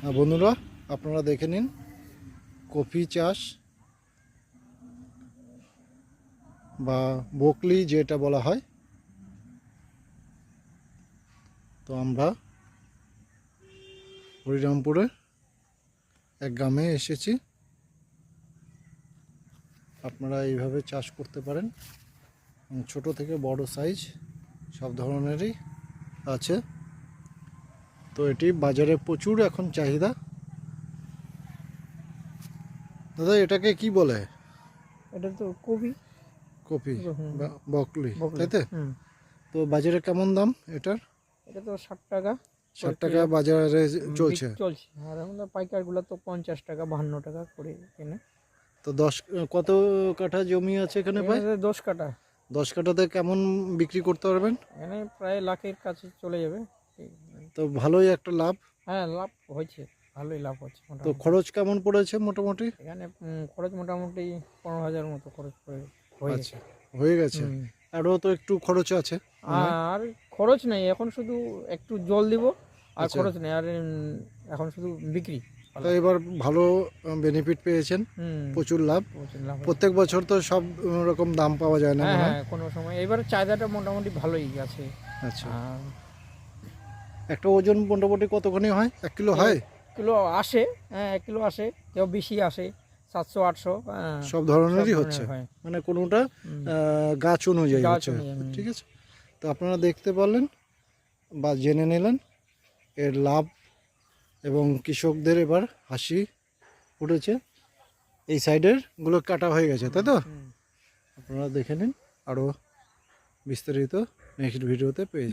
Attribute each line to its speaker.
Speaker 1: হ্যাঁ, বন্ধুরা আপনারা দেখে নিন কফি চাষ বা বকলি যেটা বলা হয়। তো আমরা হরিরামপুরে এক গ্রামে এসেছি। আপনারা এইভাবে চাষ করতে পারেন। ছোট থেকে বড় সাইজ সব ধরনেরই আছে। তো এটি বাজারে প্রচুর এখন চাহিদা। দাদা এটাকে কি বলে?
Speaker 2: এটা তো
Speaker 1: কপি।
Speaker 2: কপি
Speaker 1: বা বকলি। তাই তো? তো বাজারে কেমন দাম এটার?
Speaker 2: এটা তো ষাট টাকা।
Speaker 1: ষাট টাকা বাজারে চলছে।
Speaker 2: চলছে। আর আমাদের পাইকারগুলো তো পঞ্চাশ টাকা বাহান্ন টাকা করে কেনে।
Speaker 1: তো দশ কত কাঠা জমি আছে এখানে ভাই?
Speaker 2: দশ কাটা
Speaker 1: দশ কাঠাতে কেমন বিক্রি করতে পারবেন?
Speaker 2: এখানে প্রায় লাখের কাছে চলে যাবে।
Speaker 1: তো ভালোই একটা লাভ।
Speaker 2: হ্যাঁ লাভ হয়েছে ভালোই লাভ হচ্ছে
Speaker 1: তো খরচ কেমন পড়েছে মোটামুটি?
Speaker 2: এখানে খরচ মোটামুটি পনেরো হাজার মতো খরচ পড়ে হয়ে
Speaker 1: আচ্ছা
Speaker 2: গেছে।
Speaker 1: হয়ে গেছে। আরও তো একটু খরচ আছে
Speaker 2: আর খরচ নেই এখন শুধু একটু জল দিব আর
Speaker 1: আচ্ছা।
Speaker 2: খরচ নেই আর এখন শুধু বিক্রি।
Speaker 1: তো এবার ভালো বেনিফিট পেয়েছেন প্রচুর লাভ। প্রত্যেক বছর তো সব রকম দাম পাওয়া যায় না
Speaker 2: হ্যাঁ
Speaker 1: হয়?
Speaker 2: কোনো সময়। এবার চাহিদাটা মোটামুটি ভালোই আছে।
Speaker 1: আচ্ছা। একটা ওজন মোটামুটি কতখানি হয়? এক কিলো হয়?
Speaker 2: কিলো আসে হ্যাঁ এক কিলো আসে কেউ বেশি আসে সাতশো আটশো
Speaker 1: সব ধরনেরই হচ্ছে। মানে কোনোটা গাছ অনুযায়ী হচ্ছে। ঠিক আছে? তো আপনারা দেখতে পারলেন বা জেনে নিলেন এর লাভ এবং কৃষকদের এবার হাসি উঠেছে এই সাইডেরগুলো কাটা হয়ে গেছে তাই তো? আপনারা দেখে নিন আরও বিস্তারিত নেক্সট ভিডিওতে পেয়ে